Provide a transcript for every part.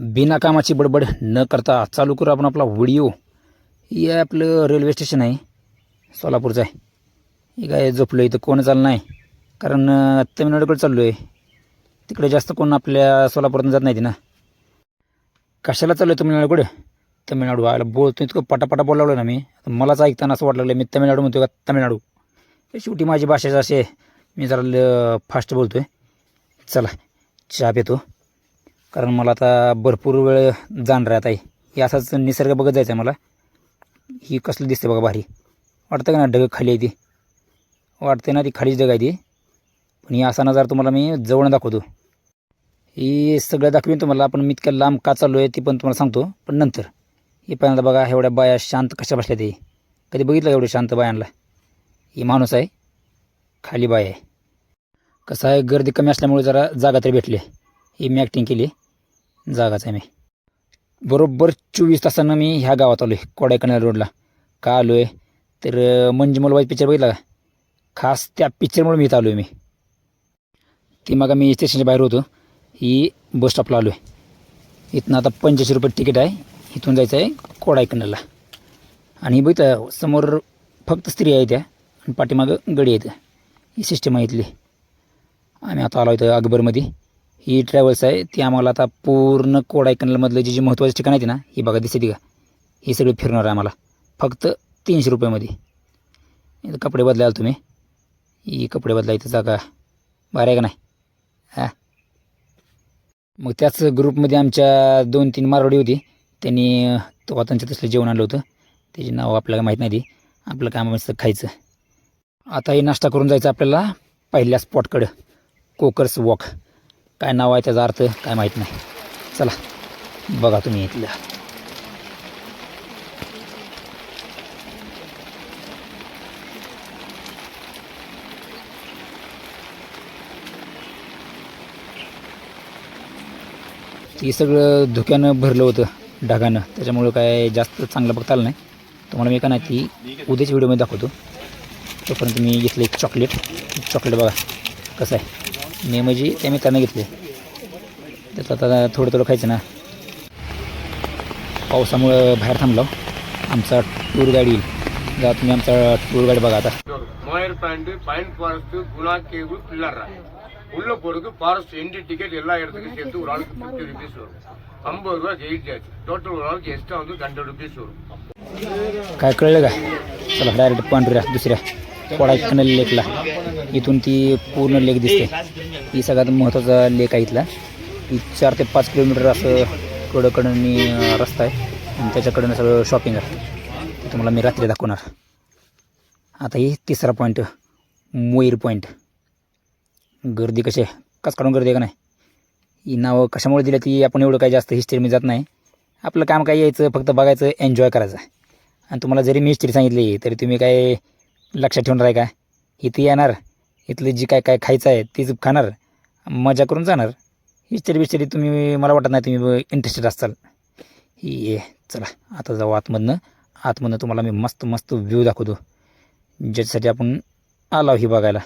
बिना कामाची बडबड न करता चालू करू आपण आपला व्हिडिओ. हे आपलं रेल्वे स्टेशन आहे सोलापूरचं आहे. हे काय झोपलं इथं कोण चाललं नाही? कारण तमिळनाडूकडे चाललो आहे तिकडे जास्त कोण आपल्या सोलापूरातून जात नाही ना. कशाला चाललो आहे तमिळनाडूकडे? तमिळनाडू आयला बोलतो इतकं पटापटा बोलावलं ना मी. मलाच ऐकताना असं वाटलं मी तमिळनाडू म्हणतो का तमिळनाडू? शेवटी माझी भाषाच अशी आहे मी जरा फास्ट बोलतो आहे चला चहा पितो. कारण मला आता भरपूर वेळ जाणार आहे आता हे. असाच निसर्ग बघत जायचं आहे मला. ही कसलं दिसते बघा भारी. वाटतं का ना ढग खाली आहे ती? वाटते ना ती खालीच ढग आहे ती. पण ही असा नजारा तुम्हाला मी जवळ दाखवतो. ही सगळं दाखवीन तुम्हाला. आपण मी इतक्या लांब का चाललो आहे ते पण तुम्हाला सांगतो. पण नंतर. हे पहिल्यांदा बघा एवढ्या बाया शांत कशा बसल्या ते. कधी बघितलं एवढं शांत बायांना ही माणूस आहे. खाली बाय आहे. कसं आहे? गर्दी कमी असल्यामुळे जरा जागा तरी भेटली ही मी ॲक्टिंग केली. जागाच आहे मी. बरोबर चोवीस तासानं मी ह्या गावात आलो आहे कोडायकनाल रोडला का आलो आहे तर अं, पिक्चर बघितला का? खास त्या पिक्चरमुळे मी इथं आलो आहे मी. ती मग मी स्टेशनच्या बाहेर होतो. ही बस स्टॉपला आलो आहे इथनं आता पंच्याऐंशी रुपये तिकीट आहे. इथून जायचं आहे कोडायकनालला. आणि बघितलं समोर फक्त स्त्री आहे त्या आणि पाठीमागं गडी आहेत ही सिस्टम आहे इथली. आम्ही आता आलो इथं अकबरमध्ये. ही ट्रॅव्हल्स आहे ती आम्हाला आता पूर्ण कोडायकनलमधलं जी जी महत्त्वाची ठिकाण आहेत ना ही बघा दिसते का ही सगळी फिरणार आहे आम्हाला. फक्त तीनशे रुपयामध्ये. कपडे बदलाल तुम्ही. ही कपडे बदलायचं जागा. बरं आहे का नाही? हां. मग त्याच ग्रुपमध्ये आमच्या दोन तीन मारवाडी होती. त्यांनी तो त्यांच्या तसलं जेवण आणलं होतं. त्याची नाव आपल्याला माहीत नाही ती. आपलं काम मस्त खायचं. आता हे नाश्ता करून जायचं आपल्याला पहिल्या स्पॉटकडं कोकर्स वॉक. काय नाव आहे त्याचा अर्थ? काय माहीत नाही. चला बघा तुम्ही इथलं ते सगळं धुक्यानं भरलं होतं ढगानं. त्याच्यामुळं काय जास्त चांगलं बघता आलं नाही. तुम्हाला मी का नाही ती उद्याच्या व्हिडिओमध्ये दाखवतो. तोपर्यंत मी घेतलं एक चॉकलेट. चॉकलेट बघा कसं आहे. मी म्हणजे ते मी त्यानं घेतले त्यात आता थोडं थोडं खायचं ना पावसामुळं बाहेर थांबलो आमचा टूर गाडी येईल जा तुम्ही आमचा टूर गाडी बघा आता Moir pant pine forest Guna cave பில்லர்ரா உள்ள போறதுக்கு ஃபாரஸ்ட் என்ட்ரி டிக்கெட் எல்லா இடத்துக்கும் சேர்த்து ஒரு ஆளுக்கு ஃபிஃப்டி ருபீஸ் வரும் ஐம்பது ரூபா ஜெயிட் ஆச்சு டோட்டல் ஒரு ஆளுக்கு எக்ஸ்ட்ரா வந்து ஹண்ட்ரட் ருபீஸ் வரும் काय कळलं का चला डायरेक्ट पांढऱ्या दुसऱ्या कोडायकनल लेकला. इथून ती पूर्ण लेक दिसते. ही सगळ्यात महत्त्वाचा लेक आहे इथला. ती चार ते पाच किलोमीटर असं कडकडनी रस्ता आहे. आणि त्याच्याकडनं सगळं शॉपिंग आहे. ते तुम्हाला मी रात्री दाखवणार. आता ही तिसरा पॉईंट मोईर पॉईंट गर्दी कशी आहे? कस काढून गर्दी आहे का नाही? ही नावं कशामुळे दिलं ती? आपण एवढं काही जास्त हिस्ट्रीमध्ये जात नाही. आपलं काम काय यायचं? फक्त बघायचं एन्जॉय करायचं. आणि तुम्हाला जरी मी हिस्ट्री सांगितली तरी तुम्ही काय लक्षात ठेवून राही का इथे येणार इथलं जी काय काय खायचं आहे तीच खाणार मजा करून जाणार. हिस्टरी बिस्टरी तुम्ही मला वाटत नाही तुम्ही इंटरेस्टेड असाल. ही ये चला आता जाऊ आतमधनं. आतमधनं तुम्हाला मी मस्त मस्त व्ह्यू दाखवतो. ज्याच्यासाठी आपण आलो ही बघायला.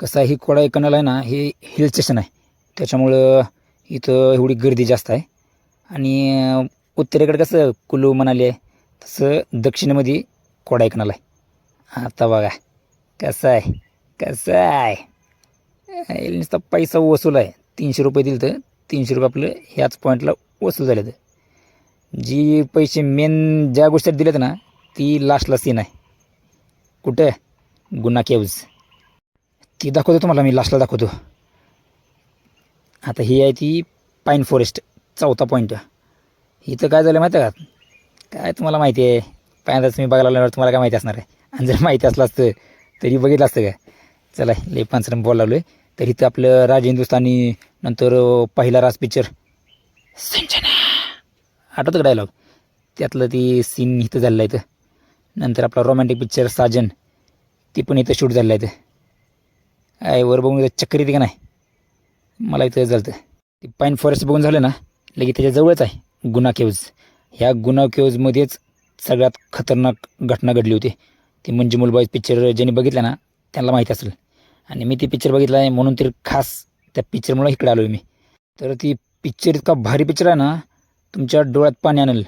कसं आहे ही कोडाईकनाल आहे ना हे हिल स्टेशन आहे. त्याच्यामुळं इथं एवढी गर्दी जास्त आहे. आणि उत्तरेकडे कसं कुलू मनाली आहे तसं दक्षिणेमध्ये कोडाईकनाल आहे आता बघा कसं आहे कसं आहे? हे नुसता पैसा वसूल आहे तीनशे रुपये दिलं तर तीनशे रुपये आपलं ह्याच पॉईंटला वसूल झाले तर जी पैसे मेन ज्या गोष्टीत दिलेत ना ती लास्टला सीन आहे. कुठं? गुन्हा केव्ज. ती दाखवतो तुम्हाला मी लास्टला दाखवतो. आता ही आहे ती पाईन फॉरेस्ट चौथा पॉईंट इथं काय झालं माहिती आहे का? काय तुम्हाला माहिती आहे? पहिल्यांदाच मी बघायला लागल्यावर तुम्हाला काय माहिती असणार आहे? आणि जर माहिती असलं असतं तरी बघितलं असतं का? चला लई पांचरम बोल लागलो आहे तर इथं आपलं राज हिंदुस्थानी नंतर पहिला राज पिक्चर सिंचना. आठवतं का डायलॉग त्यातलं ती सीन इथं झालेलं आहे इथं. नंतर आपला रोमॅन्टिक पिक्चर साजन. ती पण इथं शूट झालेलं आहे इथं. आहे वर बघून चक्कर येते का नाही? मला इथं झालं ते पाईन फॉरेस्ट बघून झालं ना लगेच त्याच्या जवळच आहे. गुन्हा केव्ज ह्या गुन्हा केव्जमध्येच सगळ्यात खतरनाक घटना घडली होती. ती म्हणजे मुलबाई पिक्चर ज्यांनी बघितला ना त्यांना माहीत असेल. आणि मी ती पिक्चर बघितला आहे म्हणून तरी खास त्या पिक्चरमुळे इकडे आलो आहे मी. तर ती पिक्चर इतका भारी पिक्चर आहे ना तुमच्या डोळ्यात पाणी आणेल.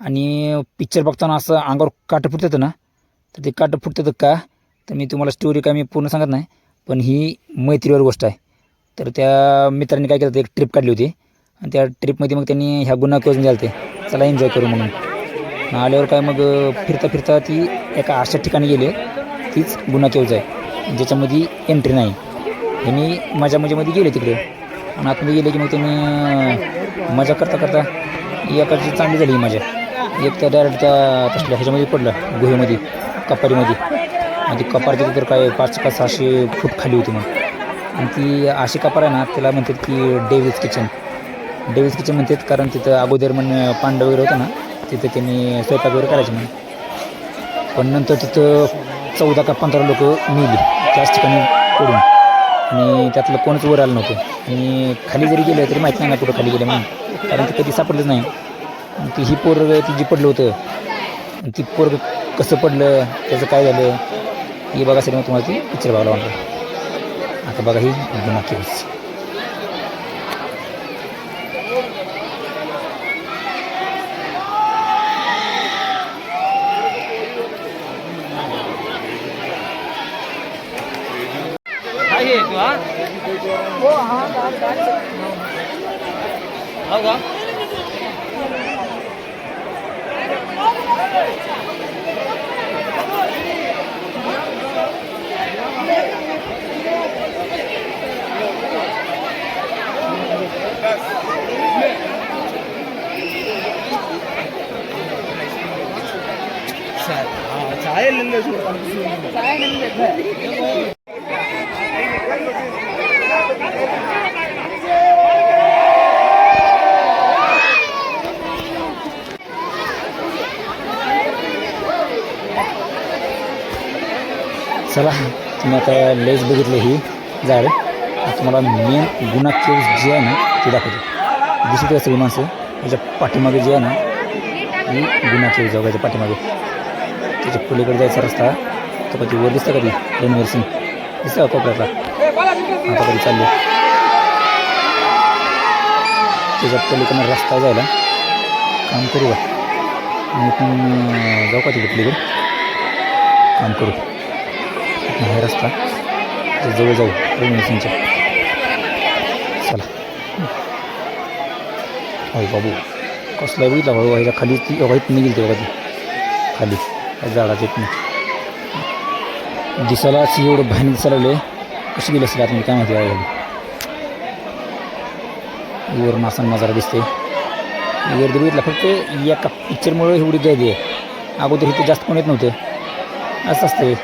आणि पिक्चर बघताना असं अंगावर काटं फुटतं ना तर ते काटं फुटतं का तर मी तुम्हाला स्टोरी काय मी पूर्ण सांगत नाही पण ही मैत्रीवर गोष्ट आहे. तर त्या मित्रांनी काय केलं होतं, एक ट्रिप काढली होती. आणि त्या ट्रिपमध्ये मग त्यांनी ह्या गुन्हा करून द्याल ते चला एन्जॉय करू म्हणून. आल्यावर काय मग फिरता फिरता ती एका अशा ठिकाणी गेले. तीच गुन्हा केवज आहे ज्याच्यामध्ये एंट्री नाही. ह्यांनी मजा मजेमध्ये म्हणजे गेले तिकडे. आणि आतमध्ये गेले की मग त्यांनी मजा करता करता एकाची चांगली झाली ही मजा. एक त्या डायरेक्ट त्या तसल्या ह्याच्यामध्ये पडलं गुहेमध्ये कपारीमध्ये. आणि ती कपारची तर काय पाच का सहाशे फूट खाली होती मग. आणि ती अशी कपार आहे ना त्याला म्हणतात की डेव्हिज किचन डेव्हिज किचन म्हणतात कारण तिथं अगोदर म्हण पांडव वगैरे होतं ना तिथं त्यांनी स्वयंपाक वगैरे करायचे म्हणून. पण नंतर तिथं चौदा का पंधरा लोक मिली त्याच ठिकाणी पडून. आणि त्यातलं कोणच वर आलं नव्हतं. आणि खाली जरी गेलं तरी माहीत नाही ना कुठं खाली गेलं म्हणून. कारण ते कधी सापडलंच नाही. ती ही पोरग ती जी पडलं होतं. ती पोरग कसं पडलं त्याचं काय झालं हे बघासाठी मग तुम्हाला ती पिक्चर बघायला वाटलं आता बघा ही गुन्हा केस. 나가. 자, 아, 자에 넣는 거 좋아. 자에 넣는 거. चला तुम्ही आता लेस बघितलं ही झाड. तुम्हाला मेन गुन्हा केस जे आहे ना ते दाखवतो. दिसत आहे सगळी माणसं त्याच्या पाठीमागे जे आहे ना ही गुन्हा केस जाऊ त्याच्या पाठीमागे. त्याच्या पलीकडे जायचा रस्ता तर कधी वर दिसतं कधी रणवीर सिंग दिसतं. कोपऱ्यातला? आता कधी चालले त्याच्या पलीकडनं रस्ता जायला काम करू का? मी पण जाऊ का तिकडे पलीकडे? काम करू. हा रस्ता तर जवळ जाऊ. रणवीर चला. होय बाबू कसला बघितला भाऊ ह्याच्या खाली ती वाईट निघेल ते बघा ती. खाली. त्या झाडाच्या इथनं दिसायलाच एवढं बाहेर दिसायला लागले कशी गेली असेल आता? काय माहिती आहे वरून असा नजारा दिसते गर्दी बघितला फक्त एका पिक्चरमुळे एवढी गर्दी आहे. अगोदर इथे जास्त कोण येत नव्हते. असं असते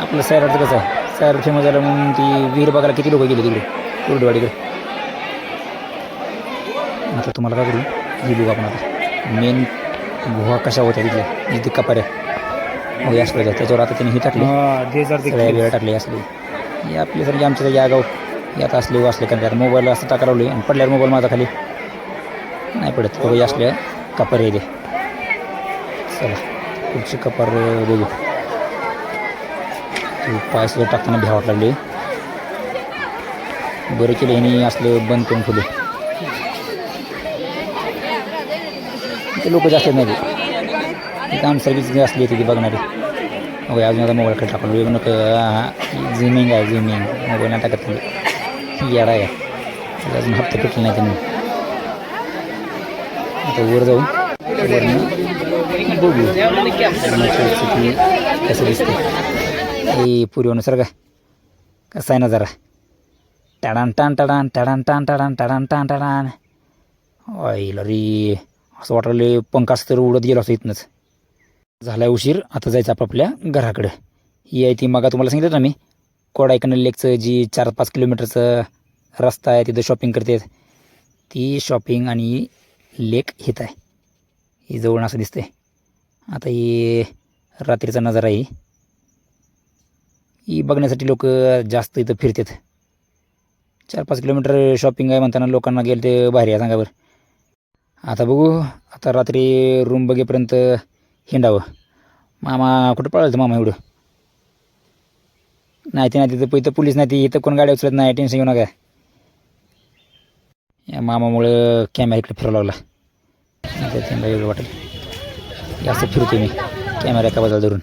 आपलं सैराटचं कसं आहे? फेमस झालं म्हणून ती विहीर बघायला किती लोक गेले तिकडे? कुर्डवाडीकडे. आता तुम्हाला काय करू? ही बघू आपण आता. मेन गुहा कशा होत्या तिथल्या? जिथे कपाऱ्या हो असल्या त्याच्यावर आता त्यांनी हे टाकले. सगळ्या वेळा टाकले असले हे आपल्यासारखे आमच्या या गाव हे आता असले असले कारण आता मोबाईल असं टाका लावले आणि पडल्यावर मोबाईल माझा खाली. नाही पडत. बघू या असल्या कपार येते चला पुढची कपार बघू. पायसुद्धा टाकताना भ्यावं लागले. बरं केलं यांनी असलं बंद करून ठेवले. ते लोक जास्त नाही ते काम सर्विस असली होती ती बघणारी. अगं अजून आता मोबाईल कडे टाकलो येऊ नका झिमिंग आहे झिमिंग मोबाईल नाही टाकत नाही याडा आहे. अजून हप्ता पेटले नाही त्यांनी. आता वर जाऊ. वरनं बघू. कसं दिसते हे पूर्वानुसार का कसं आहे ना जरा टाडान टान टाडान टाडान टान टाडान टाडान टान टाडान ऑईल रे असं वाटलं पंखास तर उडत गेलो असं इथनंच झाला उशीर आता जायचं आपापल्या घराकडं ही आहे ती मग तुम्हाला सांगितलं ना मी कोडायकनल लेकचं जी चार पाच किलोमीटरचं रस्ता आहे तिथं शॉपिंग करते ती शॉपिंग आणि लेक हित आहे ही जवळ असं दिसतंय आता ही रात्रीचा नजारा आहे ही बघण्यासाठी लोक जास्त इथं फिरतात. चार पाच किलोमीटर शॉपिंग आहे म्हणताना लोकांना गेलं ते भारी आहे सांगा बरं आता बघू आता रात्री रूम बघेपर्यंत हिंडावं. मामा कुठं पळालं मामा एवढं? नाही ते नाही तिथं पहिलं पोलीस नाही ती इथं कोण गाडी उचलत नाही टेन्शन घेऊ नका. या मामामुळं कॅमेरा इकडे फिरावं लागला नाही तर त्यांना वाटेल. जास्त फिरतो मी. कॅमेरा एका बाजूला धरून.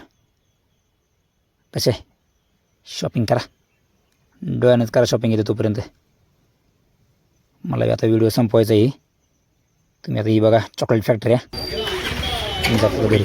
कसे? शॉपिंग करा. डोळ्यानंच करा शॉपिंग येते तोपर्यंत. मला आता व्हिडिओ संपवायचा आहे. तुम्ही आता ही बघा चॉकलेट फॅक्टरी आहे. जातो घरी.